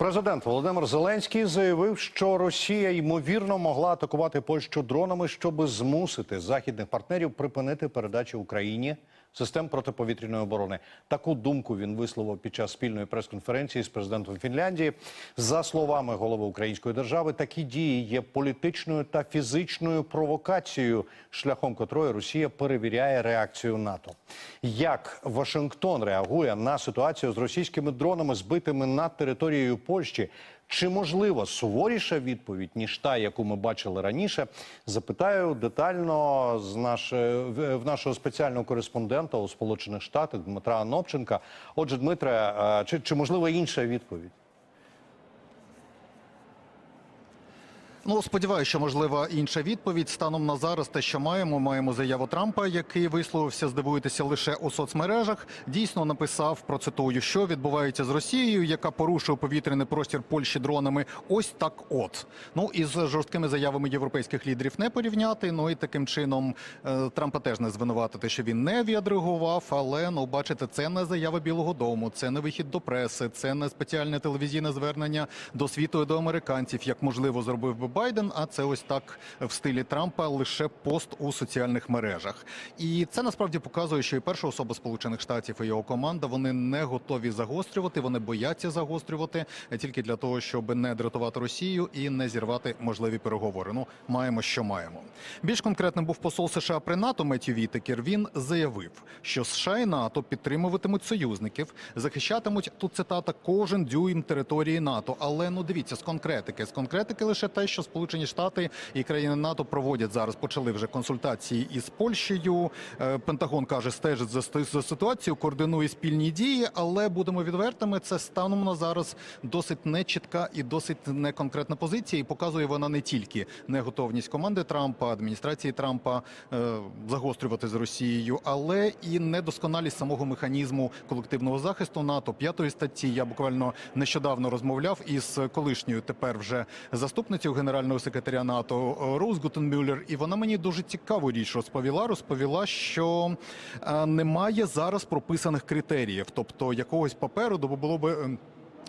Президент Володимир Зеленський заявив, що Росія ймовірно могла атакувати Польщу дронами, щоб змусити західних партнерів припинити передачу Україні систем протиповітряної оборони. Таку думку він висловив під час спільної прес-конференції з президентом Фінляндії. За словами голови української держави, такі дії є політичною та фізичною провокацією, шляхом котрої Росія перевіряє реакцію НАТО. Як Вашингтон реагує на ситуацію з російськими дронами, збитими над територією Польщі? Чи можлива суворіша відповідь ніж та, яку ми бачили раніше? Запитаю детально з наш, в в нашого спеціального кореспондента у Сполучених Штатах Дмитра Анопченка. Отже, Дмитре, е, чи, чи можлива інша відповідь? Ну, сподіваюся, що можлива інша відповідь. Станом на зараз, те, що маємо, маємо заяву Трампа, який висловився, здивуєтеся лише у соцмережах. Дійсно написав процитую, що відбувається з Росією, яка порушує повітряний простір Польщі дронами. Ось так, от ну із жорсткими заявами європейських лідерів не порівняти. Ну і таким чином е, Трампа теж не звинуватити, що він не відреагував. Але ну бачите, це не заява Білого Дому, це не вихід до преси, це не спеціальне телевізійне звернення до світу і до американців, як можливо зробив би Байден. А це ось так в стилі Трампа лише пост у соціальних мережах. І це насправді показує, що і перша особа Сполучених Штатів і його команда вони не готові загострювати, вони бояться загострювати тільки для того, щоб не дратувати Росію і не зірвати можливі переговори. Ну маємо, що маємо. Більш конкретним був посол США при НАТО Меттю Вітекер. Він заявив, що США і НАТО підтримуватимуть союзників, захищатимуть тут цитата кожен дюйм території НАТО. Але ну дивіться з конкретики. З конкретики лише те, що Сполучені Штати і країни НАТО проводять зараз. Почали вже консультації із Польщею. Е, Пентагон каже, стежить за, ситуацією, координує спільні дії. Але будемо відвертими. Це станом на зараз досить нечітка і досить неконкретна позиція. І показує вона не тільки неготовність команди Трампа, адміністрації Трампа е, загострювати з Росією, але і недосконалість самого механізму колективного захисту НАТО. П'ятої статті я буквально нещодавно розмовляв із колишньою тепер вже заступницею генерального секретаря НАТО е, Роуз Гутенмюллер, і вона мені дуже цікаву річ розповіла. Розповіла, що е, немає зараз прописаних критеріїв, тобто якогось паперу, бо було би.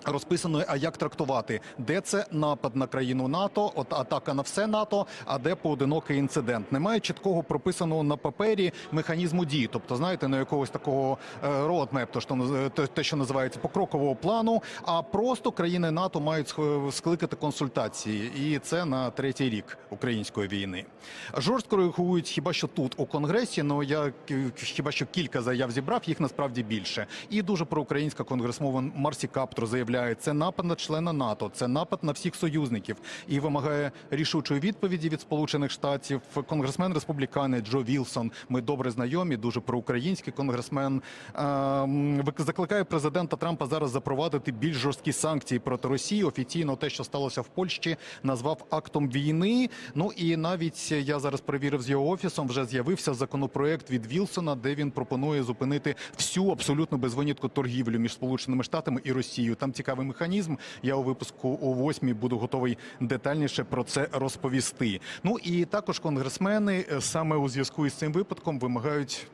Е, Розписано, а як трактувати, де це напад на країну НАТО, от атака на все НАТО, а де поодинокий інцидент. Немає чіткого прописаного на папері механізму дії. Тобто, знаєте, не якогось такого роадмеп, то що те- те, що називається покрокового плану. А просто країни НАТО мають скликати консультації, і це на третій рік української війни. Жорстко реагують хіба що тут у конгресі. Ну я хіба що кілька заяв зібрав, їх насправді більше. І дуже проукраїнська конгресмова Марсі Каптро заявляє, це напад на члена НАТО, це напад на всіх союзників і вимагає рішучої відповіді від Сполучених Штатів. Конгресмен республіканець Джо Вілсон. Ми добре знайомі, дуже проукраїнський конгресмен. ем, закликає президента Трампа зараз запровадити більш жорсткі санкції проти Росії. Офіційно те, що сталося в Польщі, назвав актом війни. Ну і навіть я зараз перевірив з його офісом. Вже з'явився законопроект від Вілсона, де він пропонує зупинити всю абсолютно без винятку торгівлю між Сполученими Штатами і Росією. Там цікавий механізм. Я у випуску о восьмій буду готовий детальніше про це розповісти. Ну і також конгресмени е, саме у зв'язку із цим випадком вимагають.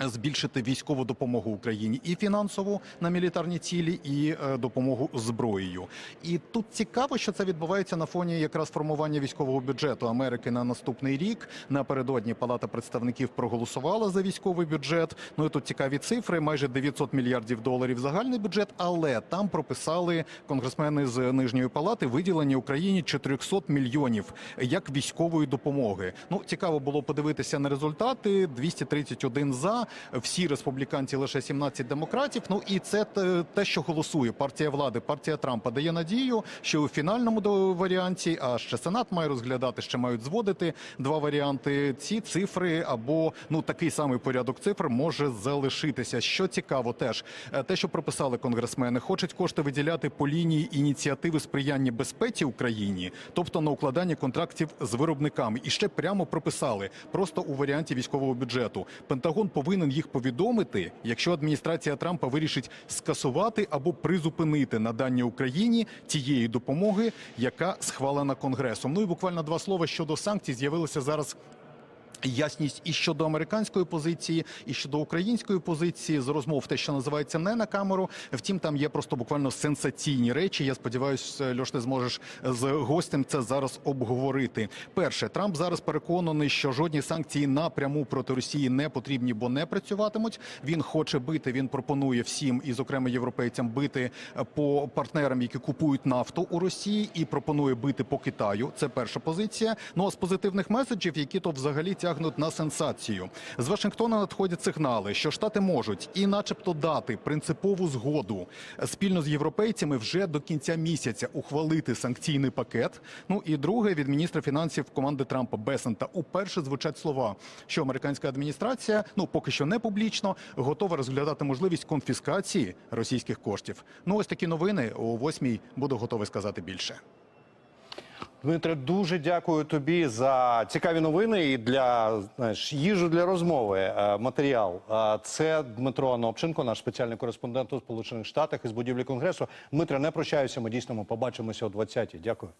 Збільшити військову допомогу Україні і фінансову на мілітарні цілі, і е, допомогу зброєю. І тут цікаво, що це відбувається на фоні якраз формування військового бюджету Америки на наступний рік. Напередодні Палата представників проголосувала за військовий бюджет. Ну і тут цікаві цифри: майже 900 мільярдів доларів загальний бюджет. Але там прописали конгресмени з нижньої палати виділення Україні 400 мільйонів як військової допомоги. Ну цікаво було подивитися на результати: 231 за, всі республіканці лише 17 демократів. Ну і це те- що голосує партія влади, партія Трампа дає надію, що у фінальному варіанті, а ще сенат має розглядати, ще мають зводити два варіанти. Ці цифри або ну такий самий порядок цифр може залишитися. Що цікаво, теж е, те, що прописали конгресмени, хочуть кошти виділяти по лінії ініціативи сприяння безпеці Україні, тобто на укладання контрактів з виробниками, і ще прямо прописали просто у варіанті військового бюджету. Пентагон повинен їх повідомити, якщо адміністрація Трампа вирішить скасувати або призупинити надання Україні тієї допомоги, яка схвалена конгресом. Ну і буквально два слова щодо санкцій з'явилися зараз Ясність і щодо американської позиції, і щодо української позиції з розмов, те, що називається не на камеру. Втім, там є просто буквально сенсаційні речі. Я сподіваюся, Льош, ти зможеш з гостем це зараз обговорити. Перше, Трамп зараз переконаний, що жодні санкції напряму проти Росії не потрібні, бо не працюватимуть. Він хоче бити. Він пропонує всім, і зокрема європейцям, бити по партнерам, які купують нафту у Росії, і пропонує бити по Китаю. Це перша позиція. Ну а з позитивних меседжів, які то взагалі тягнуть на сенсацію. З Вашингтона надходять сигнали, що штати можуть і, начебто, дати принципову згоду спільно з європейцями вже до кінця місяця ухвалити санкційний пакет. Ну і друге від міністра фінансів команди Трампа Бесента уперше звучать слова, що американська адміністрація, ну поки що не публічно, готова розглядати можливість конфіскації російських коштів. Ну ось такі новини о восьмій буду готовий сказати більше. Дмитре, дуже дякую тобі за цікаві новини і для знаєш, їжу для розмови. е, Матеріал. Е, Це Дмитро Анопченко, наш спеціальний кореспондент у Сполучених Штатах із будівлі Конгресу. Дмитре, не прощаюся. Ми дійсно побачимося о 20-й. Дякую.